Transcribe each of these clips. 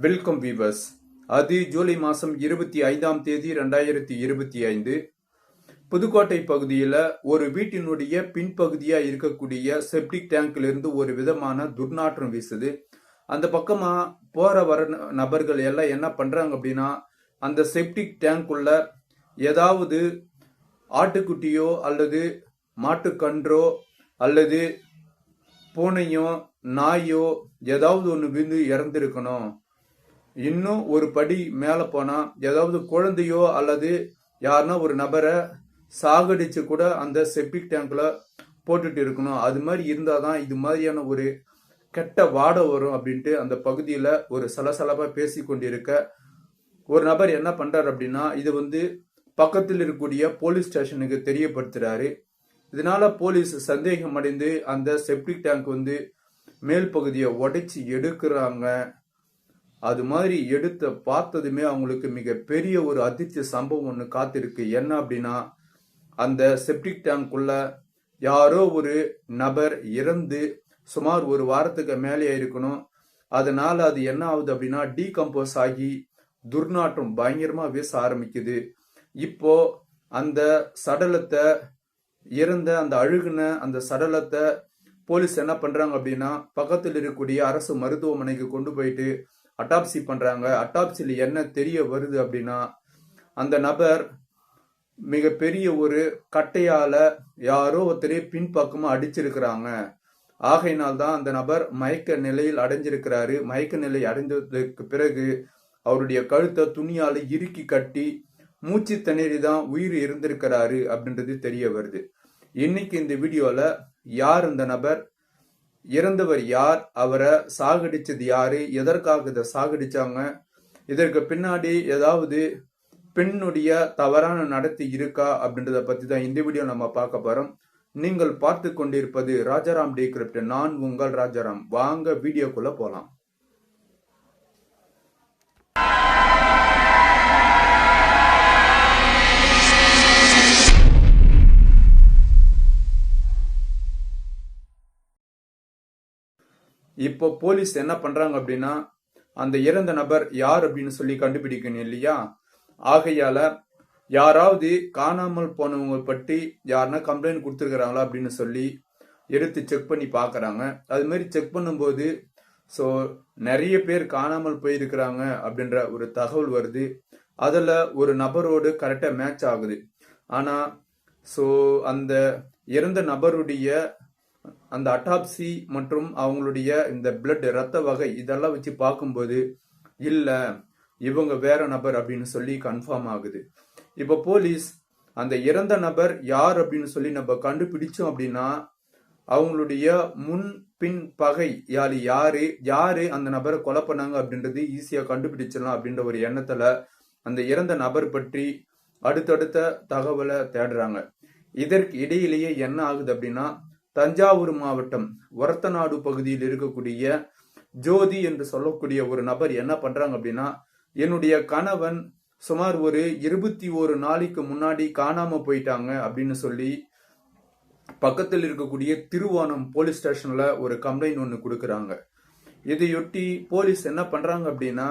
Welcome viewers அது ஜூலை மாதம் இருபத்தி ஐந்தாம் தேதி ரெண்டாயிரத்தி இருபத்தி ஐந்து. புதுக்கோட்டை பகுதியில் ஒரு வீட்டினுடைய பின்பகுதியாக இருக்கக்கூடிய செப்டிக் டேங்க்லேருந்து ஒரு விதமான துர்நாற்றம் வீசுது. அந்த பக்கமாக போகிற வர ந- நபர்கள் எல்லாம் என்ன பண்ணுறாங்க அப்படின்னா அந்த செப்டிக் டேங்க்குள்ள ஏதாவது ஆட்டுக்குட்டியோ அல்லது மாட்டுக்கன்றோ அல்லது பூனையோ நாயோ ஏதாவது ஒன்று விழுந்து இறந்துருக்கணும். இன்னும் ஒரு படி மேலே போனால் ஏதாவது குழந்தையோ அல்லது யாருன்னா ஒரு நபரை சாகடிச்சு கூட அந்த செப்டிக் டேங்க்ல போட்டுட்டு இருக்கணும். அது மாதிரி இருந்தால் தான் இது மாதிரியான ஒரு கெட்ட வாடை வரும் அப்படின்ட்டு அந்த பகுதியில் ஒரு சலசலப்பாக பேசி கொண்டிருக்க ஒரு நபர் என்ன பண்ணுறார் அப்படின்னா இது வந்து பக்கத்தில் இருக்கக்கூடிய போலீஸ் ஸ்டேஷனுக்கு தெரியப்படுத்துகிறாரு இதனால போலீஸ் சந்தேகம் அடைந்து அந்த செப்டிக் டேங்க் வந்து மேல் பகுதியை உடைச்சி எடுக்கிறாங்க. அது மாதிரி எடுத்த பார்த்ததுமே அவங்களுக்கு மிகப்பெரிய ஒரு அதிர்ச்சி சம்பவம் ஒன்று காத்திருக்கு. என்ன அப்படின்னா அந்த செப்டிக் டேங்க்குள்ள யாரோ ஒரு நபர் இறந்து சுமார் ஒரு வாரத்துக்கு மேலே இருக்கணும். அதனால அது என்ன ஆகுது அப்படின்னா டீகம்போஸ் ஆகி துர்நாற்றம் பயங்கரமா வீச ஆரம்பிக்குது. இப்போ அந்த சடலத்தை இறந்த அந்த அழுகுன அந்த சடலத்தை போலீஸ் என்ன பண்றாங்க அப்படின்னா பக்கத்தில் இருக்கக்கூடிய அரசு மருத்துவமனைக்கு கொண்டு போயிட்டு அட்டாப்சி பண்ணுறாங்க அட்டாப்சியில் என்ன தெரிய வருது அப்படின்னா அந்த நபர் மிகப்பெரிய ஒரு கட்டையால் யாரோ ஒருத்தரே பின்பக்கமாக அடிச்சிருக்கிறாங்க. ஆகையினால் தான் அந்த நபர் மயக்க நிலையில் அடைஞ்சிருக்கிறாரு. மயக்க நிலை அடைஞ்சதுக்கு பிறகு அவருடைய கழுத்தை துணியால் இறுக்கி கட்டி மூச்சு திணறி தான் உயிர் இருந்திருக்கிறாரு அப்படின்றது தெரிய வருது. இன்னைக்கு இந்த வீடியோவில் யார் இந்த நபர்? இறந்தவர் யார்? அவரை சாகடிச்சது யாரு? எதற்காக இதை சாகடிச்சாங்க? இதற்கு பின்னாடி ஏதாவது பெண்ணுடைய தவறான நடத்தி இருக்கா? அப்படின்றத பத்தி தான் இந்த வீடியோ நம்ம பார்க்க போறோம். நீங்கள் பார்த்து கொண்டிருப்பது ராஜாராம் டே கிரிப்ட் நான் உங்கள் ராஜாராம். வாங்க வீடியோக்குள்ள போலாம். இப்போ போலீஸ் என்ன பண்றாங்க அப்படின்னா அந்த இறந்த நபர் யார் அப்படின்னு சொல்லி கண்டுபிடிக்கணும் இல்லையா? ஆகையால யாராவது காணாமல் போனவங்க பற்றி யாருன்னா கம்ப்ளைண்ட் கொடுத்துருக்குறாங்களா அப்படின்னு சொல்லி எடுத்து செக் பண்ணி பார்க்குறாங்க. அது மாதிரி செக் பண்ணும்போது ஸோ நிறைய பேர் காணாமல் போயிருக்கிறாங்க அப்படின்ற ஒரு தகவல் வருது. அதில் ஒரு நபரோடு கரெக்டாக மேட்ச் ஆகுது. ஆனால் ஸோ அந்த இறந்த நபருடைய அந்த அட்டாப்சி மற்றும் அவங்களுடைய இந்த பிளட் ரத்த வகை இதெல்லாம் வச்சு பார்க்கும்போது இல்லை இவங்க வேற நபர் அப்படின்னு சொல்லி கன்ஃபார்ம் ஆகுது. இப்போ போலீஸ் அந்த இறந்த நபர் யார் அப்படின்னு சொல்லி நம்ம கண்டுபிடிச்சோம் அப்படின்னா அவங்களுடைய முன் பின் பகை யாரு யாரு யாரு அந்த நபரை கொலை பண்ணாங்க அப்படின்றது ஈஸியாக கண்டுபிடிச்சிடலாம் அப்படின்ற ஒரு எண்ணத்துல அந்த இறந்த நபர் பற்றி அடுத்தடுத்த தகவலை தேடுறாங்க. இதற்கு இடையிலேயே என்ன ஆகுது அப்படின்னா தஞ்சாவூர் மாவட்டம் ஒரத்தநாடு பகுதியில் இருக்கக்கூடிய ஜோதி என்று சொல்லக்கூடிய ஒரு நபர் என்ன பண்றாங்க அப்படின்னா என்னுடைய கணவன் சுமார் ஒரு இருபத்தி ஒரு நாளைக்கு முன்னாடி காணாம போயிட்டாங்க அப்படின்னு சொல்லி பக்கத்தில் இருக்கக்கூடிய திருவோணம் போலீஸ் ஸ்டேஷன்ல ஒரு கம்ப்ளைண்ட் ஒன்று கொடுக்குறாங்க. இதையொட்டி போலீஸ் என்ன பண்றாங்க அப்படின்னா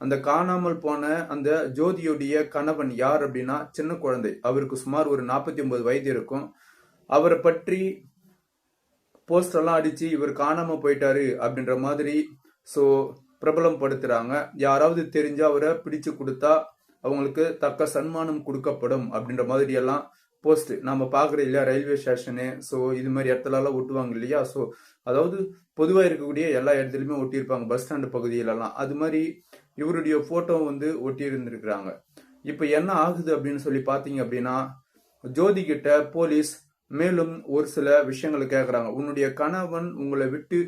அந்த காணாமல் போன அந்த ஜோதியுடைய கணவன் யார் அப்படின்னா சின்ன குழந்தை. அவருக்கு சுமார் ஒரு நாற்பத்தி ஒன்பது வயது இருக்கும். அவரை பற்றி போஸ்டர்லாம் அடிச்சு இவர் காணாம போயிட்டாரு அப்படின்ற மாதிரி ஸோ பிரபலம் படுத்துறாங்க யாராவது தெரிஞ்சு அவரை பிடிச்சு கொடுத்தா அவங்களுக்கு தக்க சன்மானம் கொடுக்கப்படும் அப்படின்ற மாதிரி எல்லாம் போஸ்ட் நம்ம பார்க்குற இல்லையா ரயில்வே ஸ்டேஷனு. ஸோ இது மாதிரி இடத்துலலாம் ஒட்டுவாங்க இல்லையா? ஸோ அதாவது பொதுவாக இருக்கக்கூடிய எல்லா இடத்துலையுமே ஒட்டியிருப்பாங்க பஸ் ஸ்டாண்டு பகுதியிலலாம். அது மாதிரி இவருடைய ஃபோட்டோ வந்து ஒட்டி இருந்திருக்கிறாங்க இப்போ என்ன ஆகுது அப்படின்னு சொல்லி பார்த்தீங்க அப்படின்னா ஜோதி கிட்ட போலீஸ் மேலும் ஒரு சில விஷயங்களை கேட்குறாங்க உன்னுடைய கணவன் உங்களை விட்டு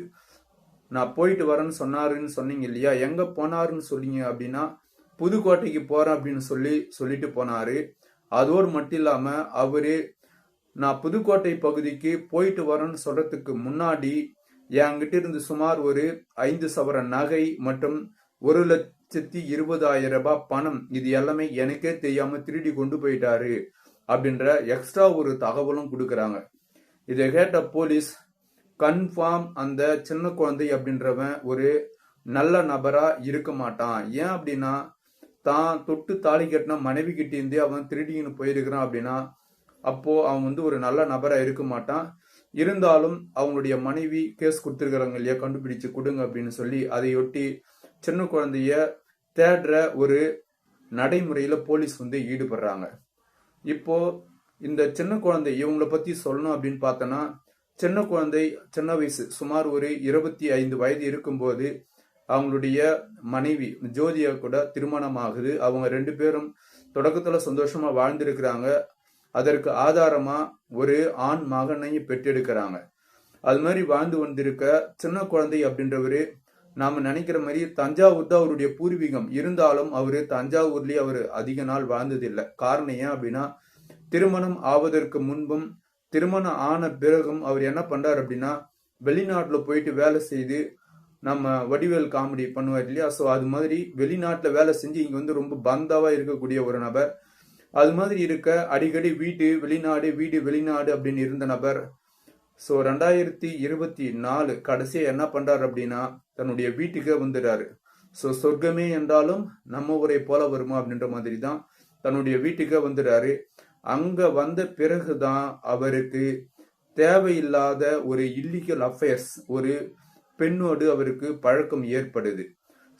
நான் போயிட்டு வரேன்னு சொன்னாருன்னு சொன்னீங்க இல்லையா? எங்கே போனாருன்னு சொன்னீங்க அப்படின்னா புதுக்கோட்டைக்கு போகிறேன் அப்படின்னு சொல்லி சொல்லிட்டு போனார். அதோடு மட்டும் இல்லாமல் அவர் நான் புதுக்கோட்டை பகுதிக்கு போயிட்டு வரேன்னு சொல்கிறதுக்கு முன்னாடி என்கிட்ட இருந்து சுமார் ஒரு ஐந்து சவர நகை மற்றும் ஒரு லட்சத்தி இருபதாயிரம் ரூபாய் பணம். இது எல்லாமே எனக்கே தெரியாமல் திருடி கொண்டு போயிட்டாரு. அப்படின்ற எக்ஸ்ட்ரா ஒரு தகவலும் கொடுக்குறாங்க. இதை கேட்ட போலீஸ் கன்ஃபார்ம் அந்த சின்ன குழந்தை அப்படின்றவன் ஒரு நல்ல நபரா இருக்க மாட்டான். ஏன் அப்படின்னா தான் தொட்டு தாலி கட்டின மனைவி கிட்டேருந்தே அவன் திருடின்னு போயிருக்கிறான் அப்படின்னா அப்போ அவன் வந்து ஒரு நல்ல நபரா இருக்க மாட்டான். இருந்தாலும் அவங்களுடைய மனைவி கேஸ் கொடுத்துருக்குறாங்க இல்லையா கண்டுபிடிச்சு கொடுங்க அப்படின்னு சொல்லி அதையொட்டி சின்ன குழந்தைய தேடுற ஒரு நடைமுறையில போலீஸ் வந்து ஈடுபடுறாங்க. இப்போ இந்த சின்ன குழந்தை இவங்களை பத்தி சொல்லணும் அப்படின்னு பார்த்தோன்னா சின்ன குழந்தை சின்ன வயசு சுமார் ஒரு இருபத்தி ஐந்து வயது இருக்கும்போது அவங்களுடைய மனைவி ஜோதியா கூட திருமணம் ஆகுது அவங்க ரெண்டு பேரும் தொடக்கத்துல சந்தோஷமா வாழ்ந்திருக்கிறாங்க. அதற்கு ஆதாரமா ஒரு ஆண் மகனையும் பெற்றெடுக்கிறாங்க. அது மாதிரி வாழ்ந்து வந்திருக்க சின்ன குழந்தை அப்படின்றவரு நாம நினைக்கிற மாதிரி தஞ்சாவூர் தான் அவருடைய பூர்வீகம். இருந்தாலும் அவரு தஞ்சாவூர்லயே அவர் அதிக நாள் வாழ்ந்ததில்லை. காரணம் ஏன் அப்படின்னா திருமணம் ஆவதற்கு முன்பும் திருமணம் ஆன பிறகும் அவர் என்ன பண்றாரு அப்படின்னா வெளிநாட்டுல போயிட்டு வேலை செய்து நம்ம வடிவேல் காமெடி பண்ணுவார் இல்லையா? ஸோ அது மாதிரி வெளிநாட்டுல வேலை செஞ்சு இங்க வந்து ரொம்ப பந்தாவா இருக்கக்கூடிய ஒரு நபர். அது மாதிரி இருக்க அடிக்கடி வீடு வெளிநாடு வீடு வெளிநாடு அப்படின்னு இருந்த நபர். ஸோ ரெண்டாயிரத்தி இருபத்தி நாலு கடைசியா என்ன பண்றாரு அப்படின்னா தன்னுடைய வீட்டுக்கே வந்துடுறாரு ஸோ சொர்க்கமே என்றாலும் நம்ம ஊரை போல வருமா அப்படின்ற மாதிரி தான் தன்னுடைய வீட்டுக்கே வந்துடுறாரு அங்க வந்த பிறகுதான் அவருக்கு தேவையில்லாத ஒரு இல்லீகல் அஃபேர்ஸ் ஒரு பெண்ணோடு அவருக்கு பழக்கம் ஏற்படுது.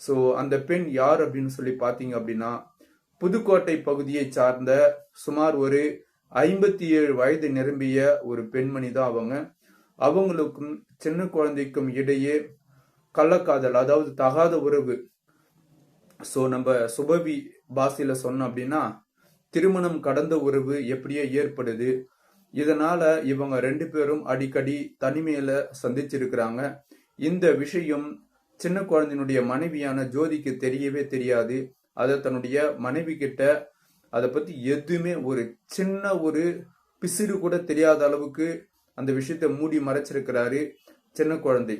ஸோ அந்த பெண் யார் அப்படின்னு சொல்லி பார்த்தீங்க அப்படின்னா புதுக்கோட்டை பகுதியை சார்ந்த சுமார் ஒரு ஐம்பத்தி ஏழு வயது நிரம்பிய ஒரு பெண்மணி தான் அவங்க. அவங்களுக்கும் சின்ன குழந்தைக்கும் இடையே கள்ளக்காதல் அதாவது தகாத உறவு. ஸோ நம்ம சுபவி பாசியில் சொன்னோம் அப்படின்னா திருமணம் கடந்த உறவு எப்படியோ ஏற்படுது. இதனால இவங்க ரெண்டு பேரும் அடிக்கடி தனிமையில சந்திச்சிருக்கிறாங்க. இந்த விஷயம் சின்ன குழந்தையினுடைய மனைவியான ஜோதிக்கு தெரியவே தெரியாது. அதை தன்னுடைய மனைவி கிட்ட அதை பத்தி எதுவுமே ஒரு சின்ன ஒரு பிசிறு கூட தெரியாத அளவுக்கு அந்த விஷயத்த மூடி மறைச்சிருக்கிறாரு சின்ன குழந்தை.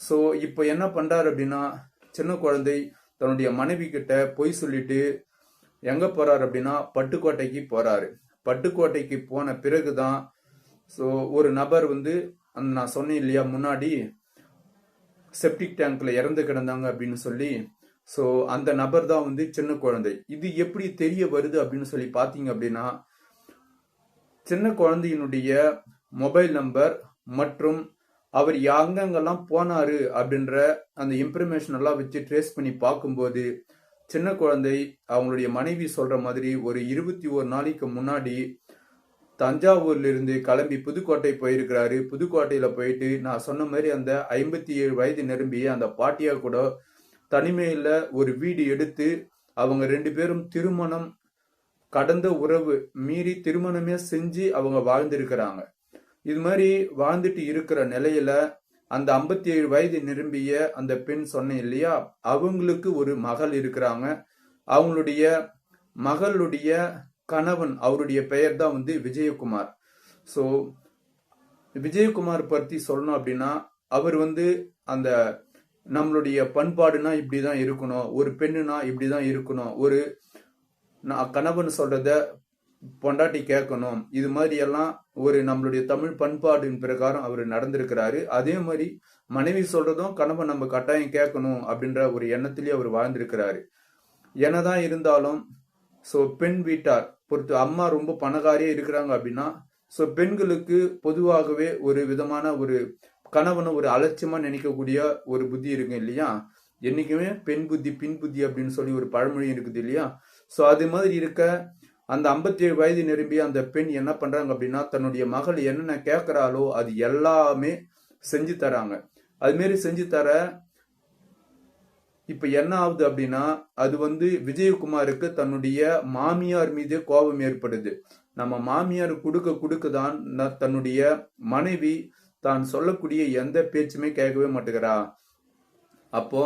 ஸோ இப்போ என்ன பண்ணுறாரு அப்படின்னா சின்ன குழந்தை தன்னுடைய மனைவி கிட்ட பொய் சொல்லிட்டு எங்கே போகிறாரு அப்படின்னா பட்டுக்கோட்டைக்கு போகிறாரு பட்டுக்கோட்டைக்கு போன பிறகு தான் ஸோ ஒரு நபர் வந்து அந்த நான் சொன்னேன் இல்லையா முன்னாடி செப்டிக் டேங்க்ல இறந்து கிடந்தாங்க அப்படின்னு சொல்லி ஸோ அந்த நபர் தான் வந்து சின்ன குழந்தை. இது எப்படி தெரிய வருது அப்படின்னு சொல்லி பார்த்தீங்க அப்படின்னா சின்ன குழந்தையினுடைய மொபைல் நம்பர் மற்றும் அவர் எங்கெங்கெல்லாம் போனாரு அப்படின்ற அந்த இன்ஃபர்மேஷன் எல்லாம் வச்சு ட்ரேஸ் பண்ணி பார்க்கும்போது சின்ன குழந்தை அவங்களுடைய மனைவி சொல்ற மாதிரி ஒரு இருபத்தி ஒரு நாளைக்கு முன்னாடி தஞ்சாவூர்ல இருந்து கிளம்பி புதுக்கோட்டை போயிருக்கிறாரு. புதுக்கோட்டையில போயிட்டு நான் சொன்ன மாதிரி அந்த ஐம்பத்தி ஏழு வயது நிரம்பிய அந்த பாட்டியா கூட தனிமையில ஒரு வீடு எடுத்து அவங்க ரெண்டு பேரும் திருமணம் கடந்த உறவு மீறி திருமணமே செஞ்சு அவங்க வாழ்ந்திருக்கிறாங்க. இது மாதிரி வாழ்ந்துட்டு இருக்கிற நிலையில அந்த ஐம்பத்தி ஏழு வயது நிரம்பிய அந்த பெண் சொன்னேன் இல்லையா? அவங்களுக்கு ஒரு மகள் இருக்கிறாங்க. அவங்களுடைய மகளுடைய கணவன் அவருடைய பெயர் தான் வந்து விஜயகுமார். ஸோ விஜயகுமார் பற்றி சொல்லணும் அப்படின்னா அவர் வந்து அந்த நம்மளுடைய பண்பாடுனா இப்படிதான் இருக்கணும் ஒரு பெண்ணுனா இப்படிதான் இருக்கணும் ஒரு நான் கணவன் சொல்றத பொண்டாட்டி கேட்கணும். இது மாதிரி எல்லாம் ஒரு நம்மளுடைய தமிழ் பண்பாட்டின் பிரகாரம் அவர் நடந்திருக்கிறாரு. அதே மாதிரி மனைவி சொல்றதும் கணவன் நம்ம கட்டாயம் கேட்கணும் அப்படின்ற ஒரு எண்ணத்திலேயே அவர் வாழ்ந்திருக்கிறாரு. என்னதான் இருந்தாலும் ஸோ பெண் வீட்டார் பொறுத்து அம்மா ரொம்ப பணக்காரியே இருக்கிறாங்க அப்படின்னா ஸோ பெண்களுக்கு பொதுவாகவே ஒரு விதமான ஒரு கணவனை ஒரு அலட்சியமா நினைக்கக்கூடிய ஒரு புத்தி இருக்கு இல்லையா? என்னைக்குமே பெண் புத்தி பின் புத்தி அப்படின்னு சொல்லி ஒரு பழமொழி இருக்குது இல்லையா? ஸோ அது மாதிரி இருக்க அந்த ஐம்பத்தி ஏழு வயது நிரம்பிய அந்த பெண் என்ன பண்ணுறாங்க அப்படின்னா தன்னுடைய மகள் என்னென்ன கேட்குறாளோ அது எல்லாமே செஞ்சு தராங்க. அதுமாரி செஞ்சு தர இப்போ என்ன ஆகுது அப்படின்னா அது வந்து விஜயகுமாருக்கு தன்னுடைய மாமியார் மீது கோபம் ஏற்படுது. நம்ம மாமியார் கொடுக்க கொடுக்க தான் தன்னுடைய மனைவி தான் சொல்லக்கூடிய எந்த பேச்சுமே கேட்கவே மாட்டேங்கிறா. அப்போ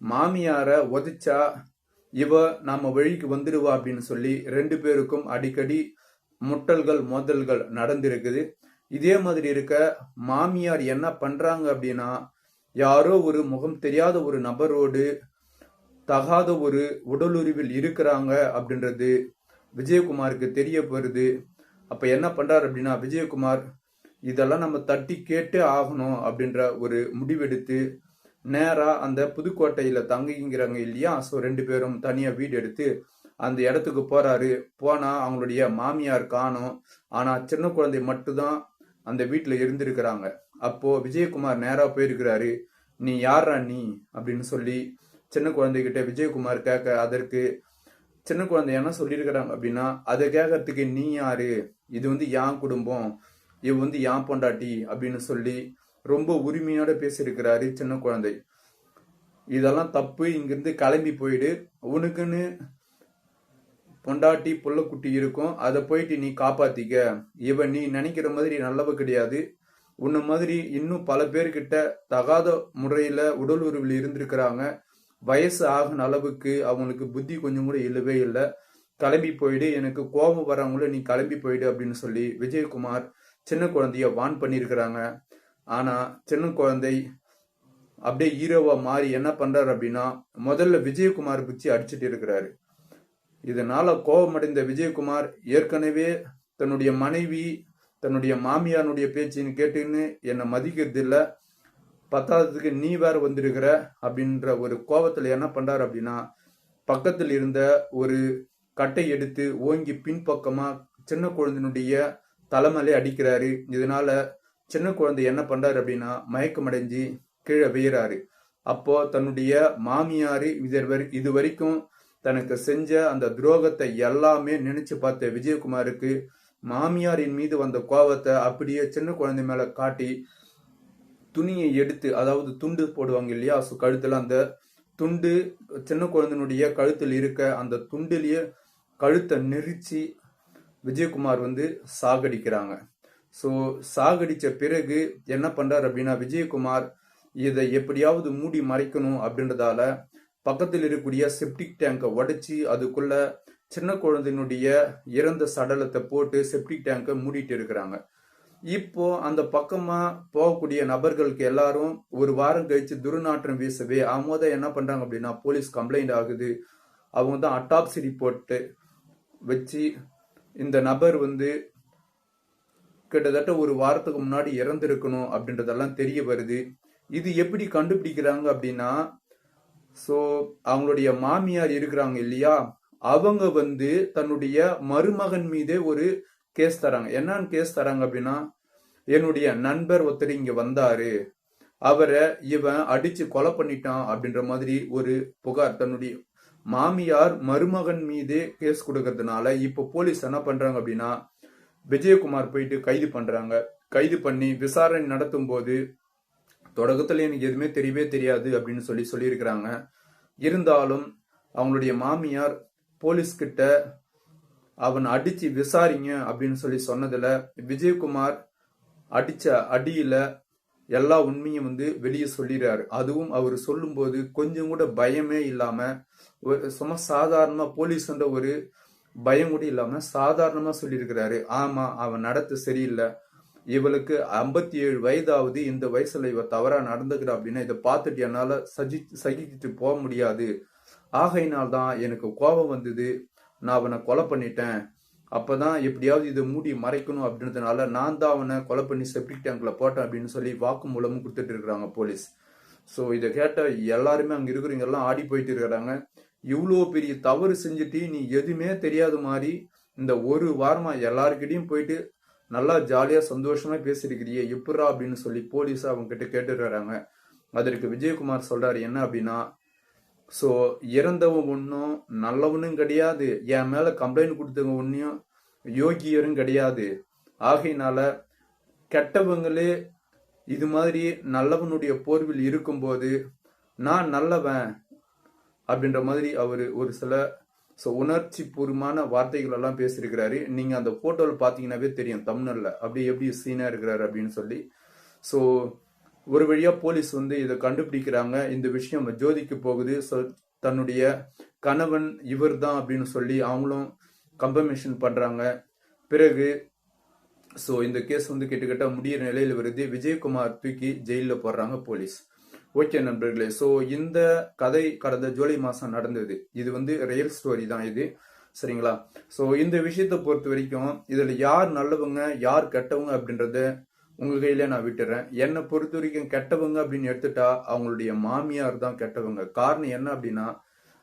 மாமியாரை உதைச்சா இவ நாம வழிக்கு வந்துடுவா அப்படின்னு சொல்லி ரெண்டு பேருக்கும் அடிக்கடி முட்டல்கள் மோதல்கள் நடந்திருக்குது. இதே மாதிரி இருக்க மாமியார் என்ன பண்றாங்க அப்படின்னா யாரோ ஒரு முகம் தெரியாத ஒரு நபரோடு தகாத ஒரு உடலுறவில் இருக்கிறாங்க அப்படின்றது விஜயகுமாருக்கு தெரிய வருது. அப்ப என்ன பண்றாரு அப்படின்னா விஜயகுமார் இதெல்லாம் நம்ம தட்டி கேட்டே ஆகணும் அப்படின்ற ஒரு முடிவெடுத்து நேராக அந்த புதுக்கோட்டையில் தங்கிங்கிறாங்க இல்லையா? ஸோ ரெண்டு பேரும் தனியாக வீடு எடுத்து அந்த இடத்துக்கு போகிறாரு போனால் அவங்களுடைய மாமியார் காணும். ஆனால் சின்ன குழந்தை மட்டும்தான் அந்த வீட்டில் இருந்திருக்கிறாங்க. அப்போ விஜயகுமார் நேராக போயிருக்கிறாரு. நீ யாரா நீ? அப்படின்னு சொல்லி சின்ன குழந்தைகிட்ட விஜயகுமார் கேட்க அதற்கு சின்ன குழந்தை என்ன சொல்லியிருக்கிறாங்க? அப்படின்னா அதை கேட்கறதுக்கு நீ யாரு? இது வந்து என் குடும்பம்? இவ வந்து என் பொண்டாட்டி? அப்படின்னு சொல்லி ரொம்ப உரிமையோட பேசியிருக்கிறாரு சின்ன குழந்தை. இதெல்லாம் தப்பு. இங்கிருந்து கிளம்பி போயிடு. உனக்குன்னு பொண்டாட்டி புள்ளக்குட்டி இருக்கும். அதை போயிட்டு நீ காப்பாத்திக்க. இவன் நீ நினைக்கிற மாதிரி நல்லவ கிடையாது. உன்ன மாதிரி இன்னும் பல பேர்கிட்ட தகாத முறையில உடல் உறவில் இருந்திருக்கிறாங்க. வயசு ஆகின அளவுக்கு அவங்களுக்கு புத்தி கொஞ்சம் கூட இல்லவே இல்லை. கிளம்பி போயிடு. எனக்கு கோபம் வரவங்கள நீ கிளம்பி போயிடு அப்படின்னு சொல்லி விஜயகுமார் சின்ன குழந்தைய வான் பண்ணியிருக்கிறாங்க. ஆனா சின்ன குழந்தை அப்படியே ஹீரோவா மாறி என்ன பண்றாரு அப்படின்னா முதல்ல விஜயகுமார் பிடிச்சி அடிச்சிட்டு இருக்கிறாரு. இதனால கோபமடைந்த விஜயகுமார் ஏற்கனவே தன்னுடைய மனைவி தன்னுடைய மாமியானுடைய பேச்சின்னு கேட்டுன்னு என்னை மதிக்கிறது இல்லை. பத்தாததுக்கு நீ வேற வந்திருக்கிற அப்படின்ற ஒரு கோபத்துல என்ன பண்றாரு அப்படின்னா பக்கத்தில் இருந்த ஒரு கட்டை எடுத்து ஓங்கி பின்பக்கமா சின்ன குழந்தையினுடைய தலைமலை அடிக்கிறாரு. இதனால சின்ன குழந்தை என்ன பண்றாரு அப்படின்னா மயக்கமடைஞ்சு கீழே விழுறாரு. அப்போ தன்னுடைய மாமியாரு இது இது வரைக்கும் தனக்கு செஞ்ச அந்த துரோகத்தை எல்லாமே நினைச்சு பார்த்த விஜயகுமாருக்கு மாமியாரின் மீது வந்த கோபத்தை அப்படியே சின்ன குழந்தை மேல காட்டி துணியை எடுத்து அதாவது துண்டு போடுவாங்க இல்லையா ஸோ கழுத்துல அந்த துண்டு சின்ன குழந்தைனுடைய கழுத்தில் இருக்க அந்த துண்டிலேயே கழுத்தை நெரிச்சு விஜயகுமார் வந்து சாகடிக்கிறாங்க. ஸோ சாகடித்த பிறகு என்ன பண்ணுறார் அப்படின்னா விஜயகுமார் இதை எப்படியாவது மூடி மறைக்கணும் அப்படின்றதால பக்கத்தில் இருக்கக்கூடிய செப்டிக் டேங்கை உடைச்சி அதுக்குள்ள சின்ன குழந்தையினுடைய இறந்த சடலத்தை போட்டு செப்டிக் டேங்கை மூடிட்டு இருக்கிறாங்க. இப்போ அந்த பக்கமா போகக்கூடிய நபர்களுக்கு எல்லாரும் ஒரு வாரம் கழிச்சு துர்நாற்றம் வீசவே அவங்க தான் என்ன பண்றாங்க அப்படின்னா போலீஸ் கம்ப்ளைண்ட் ஆகுது. அவங்க தான் அட்டாப்சி ரிப்போர்ட்டு வச்சு இந்த நபர் வந்து கிட்டத்தட்ட ஒரு வாரத்துக்கு முன்னாடி இறந்திருக்கணும் அப்படின்றதெல்லாம் தெரிய வருது. இது எப்படி கண்டுபிடிக்கிறாங்க அப்படின்னா ஸோ அவங்களுடைய மாமியார் இருக்கிறாங்க இல்லையா? அவங்க வந்து தன்னுடைய மருமகன் மீதே ஒரு கேஸ் தராங்க. என்னன்னு கேஸ் தராங்க அப்படின்னா என்னுடைய நண்பர் ஒருத்தர் இங்க வந்தாரு. அவரை இவன் அடிச்சு கொலை பண்ணிட்டான் அப்படின்ற மாதிரி ஒரு புகார். தன்னுடைய மாமியார் மருமகன் மீதே கேஸ் கொடுக்கறதுனால இப்போ போலீஸ் என்ன பண்றாங்க அப்படின்னா விஜயகுமார் போயிட்டு கைது பண்றாங்க. கைது பண்ணி விசாரணை நடத்தும் போது தொடக்கத்துல எனக்கு எதுவுமே தெரியவே தெரியாது அப்படின்னு சொல்லி சொல்லியிருக்கிறாங்க. இருந்தாலும் அவங்களுடைய மாமியார் போலீஸ் கிட்ட அவன் அடிச்சு விசாரிங்க அப்படின்னு சொல்லி சொன்னதுல விஜயகுமார் அடிச்ச அடியில எல்லா உண்மையும் வந்து வெளியே சொல்லிடுறாரு. அதுவும் அவர் சொல்லும்போது கொஞ்சம் கூட பயமே இல்லாம ஒரு சும்மா சாதாரணமா போலீஸ்ன்ற ஒரு பயம் கூட இல்லாம சாதாரணமா சொல்லியிருக்கிறாரு. ஆமா அவன் நடத்து சரியில்லை. இவளுக்கு ஐம்பத்தி ஏழு வயதாவது இந்த வயசுல இவ தவறா நடந்துக்கிறா அப்படின்னா இதை பார்த்துட்டு என்னால சஜி சகிச்சுட்டு போக முடியாது. ஆகையினால் தான் எனக்கு கோபம் வந்தது. நான் அவனை கொலை பண்ணிட்டேன். அப்பதான் எப்படியாவது இதை மூடி மறைக்கணும் அப்படின்றதுனால நான் தான் அவனை கொலை பண்ணி செப்டிக் டேங்க்ல போட்டேன் அப்படின்னு சொல்லி வாக்குமூலமும் கொடுத்துட்டு இருக்கிறாங்க போலீஸ். ஸோ இதை கேட்ட எல்லாருமே அங்கே இருக்கிறவங்க எல்லாம் ஆடி போயிட்டு இருக்கிறாங்க. இவ்வளோ பெரிய தவறு செஞ்சுட்டு நீ எதுவுமே தெரியாத மாதிரி இந்த ஒரு வாரமா எல்லாருக்கிட்டையும் போயிட்டு நல்லா ஜாலியாக சந்தோஷமா பேசியிருக்கிறியே எப்படா அப்படின்னு சொல்லி போலீஸ் அவங்க கிட்ட அதற்கு விஜயகுமார் சொல்றாரு என்ன அப்படின்னா ஸோ இறந்தவன் ஒன்றும் நல்லவனும் கிடையாது. என் மேலே கம்ப்ளைண்ட் கொடுத்தவங்க ஒன்றையும் யோகியரும் கிடையாது. ஆகையினால கெட்டவங்களே இது மாதிரி நல்லவனுடைய போர்வில் இருக்கும்போது நான் நல்லவன். அப்படின்ற மாதிரி அவர் ஒரு சில ஸோ உணர்ச்சி பூர்வமான வார்த்தைகள் எல்லாம் பேசியிருக்கிறாரு. நீங்கள் அந்த ஃபோட்டோவில் பார்த்தீங்கன்னாவே தெரியும் தமிழ்ல அப்படியே எப்படி சீனா இருக்கிறாரு அப்படின்னு சொல்லி. ஸோ ஒரு வழியாக போலீஸ் வந்து இதை கண்டுபிடிக்கிறாங்க. இந்த விஷயம் ஜோதிக்கு போகுது. ஸோ தன்னுடைய கணவன் இவர் தான் அப்படின்னு சொல்லி அவங்களும் கம்பர்மேஷன் பண்ணுறாங்க பிறகு ஸோ இந்த கேஸ் வந்து கிட்டத்தட்ட முடியிற நிலையில் வருது. விஜயகுமார் தூக்கி ஜெயிலில் போடுறாங்க போலீஸ். ஓகே நண்பர்களே ஸோ இந்த கதை கடந்த ஜூலை மாதம் நடந்தது. இது வந்து ரியல் ஸ்டோரி தான் இது. சரிங்களா? ஸோ இந்த விஷயத்தை பொறுத்த வரைக்கும் இதில் யார் நல்லவங்க யார் கெட்டவங்க அப்படின்றத உங்க கையில நான் விட்டுறேன். என்னை பொறுத்த வரைக்கும் கெட்டவங்க அப்படின்னு எடுத்துட்டா அவங்களுடைய மாமியார் தான் கெட்டவங்க. காரணம் என்ன அப்படின்னா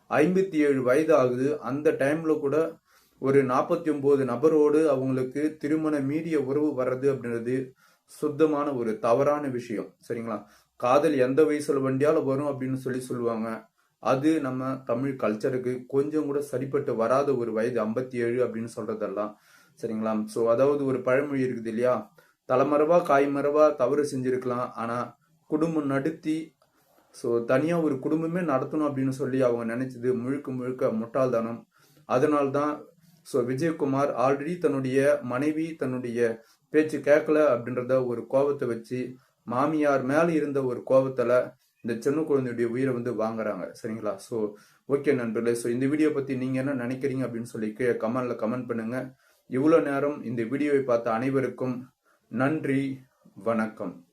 ஐம்பத்தி ஏழு வயது ஆகுது. அந்த டைம்ல கூட ஒரு நாற்பத்தி ஒன்பது நபரோடு அவங்களுக்கு திருமண மீறிய உறவு வர்றது அப்படின்றது சுத்தமான ஒரு தவறான விஷயம். சரிங்களா? காதல் எந்த வயசுல வண்டியால வரும் அப்படின்னு சொல்லி சொல்லுவாங்க. அது நம்ம தமிழ் கல்ச்சருக்கு கொஞ்சம் கூட சரிப்பட்டு வராத ஒரு வயது ஐம்பத்தி ஏழு அப்படின்னு சொல்றதெல்லாம். சரிங்களா? ஸோ அதாவது ஒரு பழமொழி இருக்குது இல்லையா? தலைமறைவா காய்மறைவா தவறு செஞ்சிருக்கலாம். ஆனா குடும்பம் நடத்தி ஸோ தனியா ஒரு குடும்பமே நடத்தணும் அப்படின்னு சொல்லி அவங்க நினைச்சது முழுக்க முழுக்க முட்டாள்தனம். அதனால்தான் ஸோ விஜயகுமார் ஆல்ரெடி தன்னுடைய மனைவி தன்னுடைய பேச்சு கேட்கல அப்படின்றத ஒரு கோபத்தை வச்சு மாமியார் மேல இருந்த ஒரு கோபத்துல இந்த சின்ன குழந்தையுடைய உயிரை வந்து வாங்குறாங்க. சரிங்களா? ஸோ ஓகே நண்பர்களே ஸோ இந்த வீடியோ பத்தி நீங்க என்ன நினைக்கிறீங்க அப்படின்னு சொல்லி கீழே கமெண்ட்ல கமெண்ட் பண்ணுங்க. இவ்வளோ நேரம் இந்த வீடியோவை பார்த்த அனைவருக்கும் நன்றி வணக்கம்.